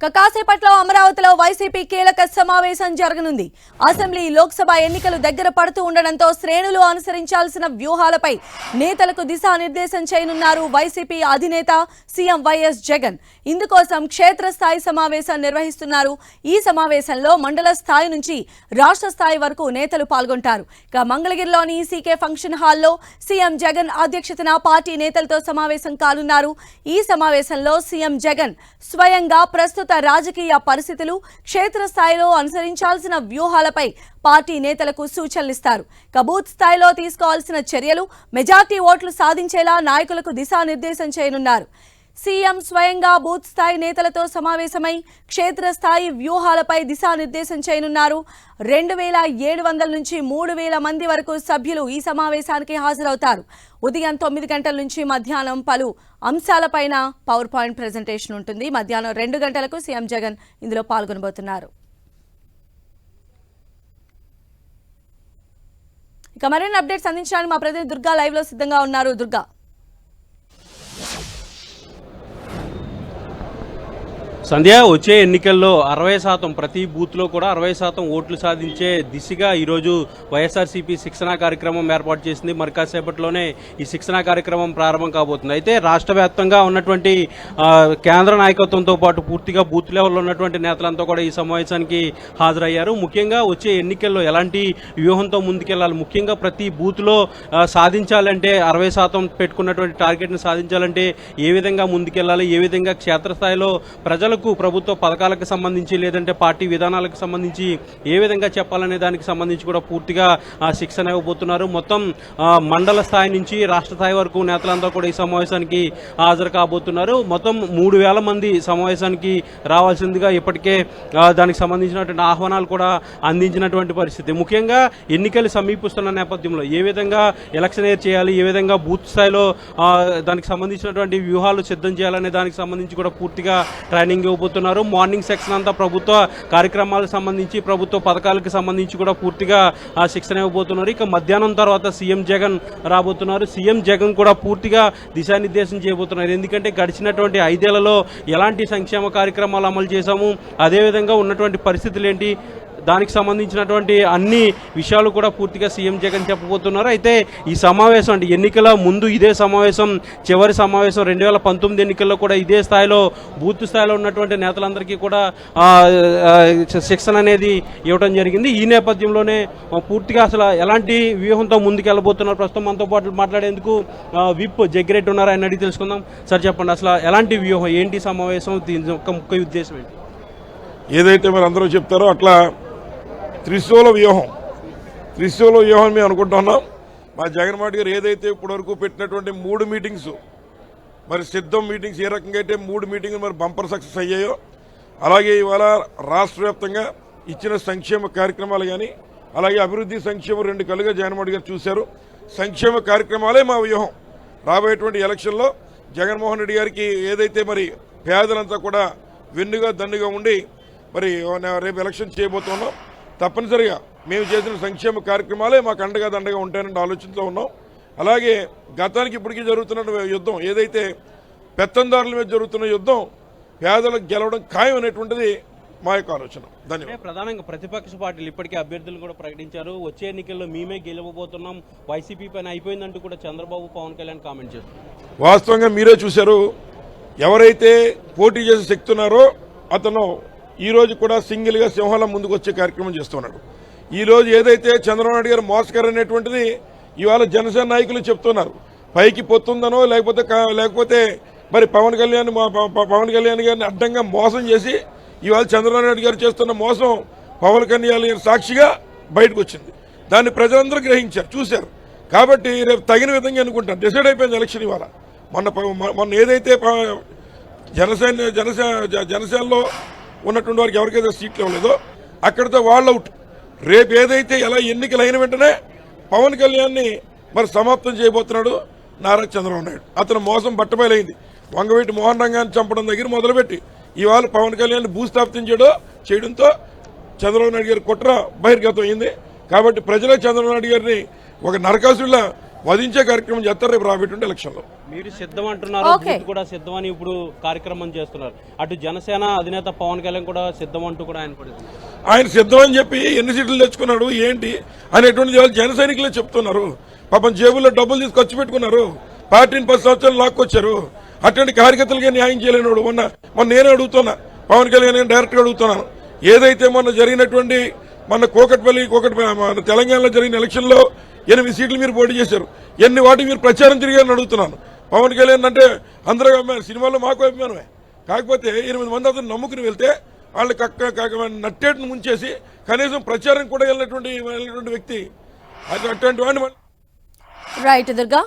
ఇక కాసేపట్లో అమరావతిలో వైసీపీ కీలక సమావేశం జరగనుంది. అసెంబ్లీ లోక్సభ ఎన్నికలు దగ్గర పడుతూ ఉండడంతో శ్రేణులు అనుసరించాల్సిన వ్యూహాలపై నేతలకు దిశానిర్దేశం చేయనున్నారు వైసీపీ అధినేత సీఎం వైఎస్ జగన్. ఇందుకోసం క్షేత్రస్థాయి సమావేశం నిర్వహిస్తున్నారు. ఈ సమావేశంలో మండల స్థాయి నుంచి రాష్ట్ర స్థాయి వరకు నేతలు పాల్గొంటారు. ఇక మంగళగిరిలోని సీకే ఫంక్షన్ హాల్లో సీఎం జగన్ అధ్యక్షతన పార్టీ నేతలతో సమావేశం కానున్నారు. ఈ సమావేశంలో సీఎం జగన్ స్వయంగా ప్రస్తుత రాజకీయ పరిస్థితులు క్షేత్రస్థాయిలో అనుసరించాల్సిన వ్యూహాలపై పార్టీ నేతలకు సూచనలిస్తారు. కబూత్ స్థాయిలో తీసుకోవాల్సిన చర్యలు మెజార్టీ ఓట్లు సాధించేలా నాయకులకు దిశానిర్దేశం చేయనున్నారు. సీఎం స్వయంగా బూత్ స్థాయి నేతలతో సమావేశమై క్షేత్రస్థాయి వ్యూహాలపై దిశానిర్దేశం చేయనున్నారు. రెండు వేల ఏడు వందల నుంచి మూడు వేల మంది వరకు సభ్యులు ఈ సమావేశానికి హాజరవుతారు. ఉదయం తొమ్మిది గంటల నుంచి మధ్యాహ్నం పలు అంశాలపైన పవర్ పాయింట్ ప్రజెంటేషన్ ఉంటుంది. మధ్యాహ్నం రెండు గంటలకు సీఎం జగన్ ఇందులో పాల్గొనబోతున్నారు. ఇక మరిన్ని అప్డేట్స్ అందించడానికి మా ప్రతినిధి దుర్గా లైవ్లో సిద్ధంగా ఉన్నారు. దుర్గా. సంధ్య వచ్చే ఎన్నికల్లో అరవై శాతం ప్రతి బూత్లో కూడా అరవై శాతం ఓట్లు సాధించే దిశగా ఈరోజు వైఎస్ఆర్సీపీ శిక్షణా కార్యక్రమం ఏర్పాటు చేసింది. మరి కాసేపట్లోనే ఈ శిక్షణా కార్యక్రమం ప్రారంభం కాబోతుంది. అయితే రాష్ట్ర వ్యాప్తంగా ఉన్నటువంటి కేంద్ర నాయకత్వంతో పాటు పూర్తిగా బూత్ లెవెల్లో ఉన్నటువంటి నేతలంతా కూడా ఈ సమావేశానికి హాజరయ్యారు. ముఖ్యంగా వచ్చే ఎన్నికల్లో ఎలాంటి వ్యూహంతో ముందుకెళ్ళాలి ముఖ్యంగా ప్రతి బూత్లో సాధించాలంటే అరవై శాతం పెట్టుకున్నటువంటి టార్గెట్ని సాధించాలంటే ఏ విధంగా ముందుకెళ్ళాలి ఏ విధంగా క్షేత్రస్థాయిలో ప్రజలకు ప్రభుత్వ పథకాలకు సంబంధించి లేదంటే పార్టీ విధానాలకు సంబంధించి ఏ విధంగా చెప్పాలనే దానికి సంబంధించి కూడా పూర్తిగా శిక్షణ ఇవ్వబోతున్నారు. మొత్తం మండల స్థాయి నుంచి రాష్ట్ర స్థాయి వరకు నేతలంతా కూడా ఈ సమావేశానికి హాజరు కాబోతున్నారు. మొత్తం మూడు వేల మంది సమావేశానికి రావాల్సిందిగా ఇప్పటికే దానికి సంబంధించినటువంటి ఆహ్వానాలు కూడా అందించినటువంటి పరిస్థితి. ముఖ్యంగా ఎన్నికలు సమీపిస్తున్న నేపథ్యంలో ఏ విధంగా ఎలక్షన్ ఏర్ చేయాలి ఏ విధంగా బూత్ స్థాయిలో దానికి సంబంధించినటువంటి వ్యూహాలు సిద్ధం చేయాలనే దానికి సంబంధించి కూడా పూర్తిగా ట్రైనింగ్ ఇవ్వబోతున్నారు. మార్నింగ్ సెక్షన్ అంతా ప్రభుత్వ కార్యక్రమాలకు సంబంధించి ప్రభుత్వ పథకాలకు సంబంధించి కూడా పూర్తిగా ఆ శిక్షణ ఇవ్వబోతున్నారు. ఇక మధ్యాహ్నం తర్వాత సీఎం జగన్ రాబోతున్నారు. సీఎం జగన్ కూడా పూర్తిగా దిశానిర్దేశం చేయబోతున్నారు. ఎందుకంటే గడిచినటువంటి ఐదేళ్ళలో ఎలాంటి సంక్షేమ కార్యక్రమాలు అమలు చేశాము అదేవిధంగా ఉన్నటువంటి పరిస్థితులు ఏంటి దానికి సంబంధించినటువంటి అన్ని విషయాలు కూడా పూర్తిగా సీఎం జగన్ చెప్పబోతున్నారు. అయితే ఈ సమావేశం అంటే ఎన్నికల ముందు ఇదే సమావేశం చివరి సమావేశం రెండు వేల పంతొమ్మిది ఎన్నికల్లో కూడా ఇదే స్థాయిలో బూత్ స్థాయిలో ఉన్నటువంటి నేతలందరికీ కూడా శిక్షణ అనేది ఇవ్వడం జరిగింది. ఈ నేపథ్యంలోనే పూర్తిగా అసలు ఎలాంటి వ్యూహంతో ముందుకు వెళ్ళబోతున్నారు ప్రస్తుతం మనతో పాటు మాట్లాడేందుకు విప్ జగ్గిరెడ్డి ఉన్నారు. ఆయన అడిగి తెలుసుకుందాం. సార్ చెప్పండి. అసలు ఎలాంటి వ్యూహం ఏంటి సమావేశం? దీని యొక్క ముఖ్య ఉద్దేశం ఏంటి? ఏదైతే మరి అందరూ చెప్తారో అట్లా త్రిశూల వ్యూహం. త్రిశూల వ్యూహం మేము అనుకుంటున్నాం. మా జగన్మోహన్ గారు ఏదైతే ఇప్పటివరకు పెట్టినటువంటి మూడు మీటింగ్స్ మరి సిద్ధం మీటింగ్స్ ఏ రకంగా అయితే మూడు మీటింగ్లు మరి బంపర్ సక్సెస్ అయ్యాయో అలాగే ఇవాళ రాష్ట్ర వ్యాప్తంగా ఇచ్చిన సంక్షేమ కార్యక్రమాలు కానీ అలాగే అభివృద్ధి సంక్షేమం రెండు కలుగా జగన్మోహన్ గారు చూశారు. సంక్షేమ కార్యక్రమాలే మా వ్యూహం. రాబోయేటువంటి ఎలక్షన్లో జగన్మోహన్ రెడ్డి గారికి ఏదైతే మరి పేదలంతా కూడా వెన్నుగా దన్నుగా ఉండి మరి రేపు ఎలక్షన్ చేయబోతున్నాం. తప్పనిసరిగా మేము చేసిన సంక్షేమ కార్యక్రమాలే మాకు అండగా దండగా ఉంటాయనే ఆలోచనతో ఉన్నాం. అలాగే గతానికి ఇప్పటికీ జరుగుతున్న యుద్ధం ఏదైతే పెత్తందారుల మీద జరుగుతున్న యుద్ధం పేదలకు గెలవడం ఖాయం అనేటువంటిది మా యొక్క ఆలోచన. ధన్యవాదాలు. ప్రధానంగా ప్రతిపక్ష పార్టీలు ఇప్పటికే అభ్యర్థులు కూడా ప్రకటించారు. వచ్చే ఎన్నికల్లో మేమే గెలవబోతున్నాం. వైసీపీ పైన అయిపోయిందంటూ కూడా చంద్రబాబు పవన్ కళ్యాణ్ కామెంట్ చేస్తారు వాస్తవంగా మీరే చూశారు. ఎవరైతే పోటీ చేసే శక్తి ఉన్నారో అతను ఈ రోజు కూడా సింగిల్గా సింహాలం ముందుకు వచ్చే కార్యక్రమం చేస్తున్నాడు. ఈరోజు ఏదైతే చంద్రబాబు నాయుడు గారు మోసకర్ అనేటువంటిది ఇవాళ జనసేన నాయకులు చెప్తున్నారు. పైకి పొత్తుందనో లేకపోతే లేకపోతే మరి పవన్ కళ్యాణ్ మా- పవన్ కళ్యాణ్ గారిని అడ్డంగా మోసం చేసి ఇవాళ చంద్రబాబు నాయుడు గారు చేస్తున్న మోసం పవన్ కళ్యాణ్ గారి సాక్షిగా బయటకు వచ్చింది. దాన్ని ప్రజలందరూ గ్రహించారు చూశారు. కాబట్టి రేపు తగిన విధంగా అనుకుంటాను డిసైడ్ అయిపోయింది ఎలక్షన్ ఇవాళ. మొన్న మొన్న ఏదైతే జనసేన జనసేన జ- జనసేనలో ఉన్నటువంటి వారికి ఎవరికైతే సీట్లు ఇవ్వలేదో అక్కడితో వాళ్ళు అవుట్. రేపు ఏదైతే ఎలా ఎన్నికలు అయిన వెంటనే పవన్ కళ్యాణ్ని మరి సమాప్తం చేయబోతున్నాడు నారా చంద్రబాబు నాయుడు. అతను మోసం బట్టబయలైంది. వంగవీటి మోహన్ రంగాన్ని చంపడం దగ్గర మొదలుపెట్టి ఇవాళ పవన్ కళ్యాణ్ భూస్థాపితం చేయడం చేయడంతో చంద్రబాబు నాయుడు గారి కుట్ర బహిర్గతం అయింది కాబట్టి ప్రజలే చంద్రబాబు నాయుడు గారిని ఒక నరకాసుడిలా వధించే కార్యక్రమం చేస్తారు రేపు రాబోయేటువంటి ఎలక్షన్లో. మీరు సిద్ధం అంటున్నారు కూడా సిద్ధమని ఇప్పుడు కార్యక్రమం చేస్తున్నారు. అటు జనసేన అధినేత పవన్ కళ్యాణ్ కూడా సిద్ధం అంటూ కూడా ఆయన ఆయన సిద్ధం అని చెప్పి ఎన్ని సీట్లు తెచ్చుకున్నాడు ఏంటి అనేటువంటి వాళ్ళు జన సైనికులే చెప్తున్నారు. పాపం జేబుల్లో డబ్బులు తీసి ఖర్చు పెట్టుకున్నారు. పార్టీని పది సంవత్సరాలు లాక్కొచ్చారు. అటువంటి కార్యకర్తలకే న్యాయం చేయలేనివాడు మొన్న మొన్న నేనే అడుగుతున్నా పవన్ కళ్యాణ్ నేను డైరెక్ట్గా అడుగుతున్నాను. ఏదైతే మొన్న జరిగినటువంటి మన కోకట్పల్లి కోకట్ మన తెలంగాణలో జరిగిన ఎలక్షన్లో ఎనిమిది సీట్లు మీరు పోటీ చేశారు. ఎన్ని వాటి మీరు ప్రచారం తిరిగారని అడుగుతున్నాను. పవన్ కళ్యాణ్ అంటే అందరూ అభిమానం సినిమాలో మాకు అభిమానమే. కాకపోతే ఎనిమిది మంది అతను నమ్ముకుని వెళ్తే వాళ్ళు కక్క కక్క ముంచేసి కనీసం ప్రచారం కూడా వెళ్ళినటువంటి వెళ్ళినటువంటి వ్యక్తి. అటువంటి వాడిని రైట్ దుర్గా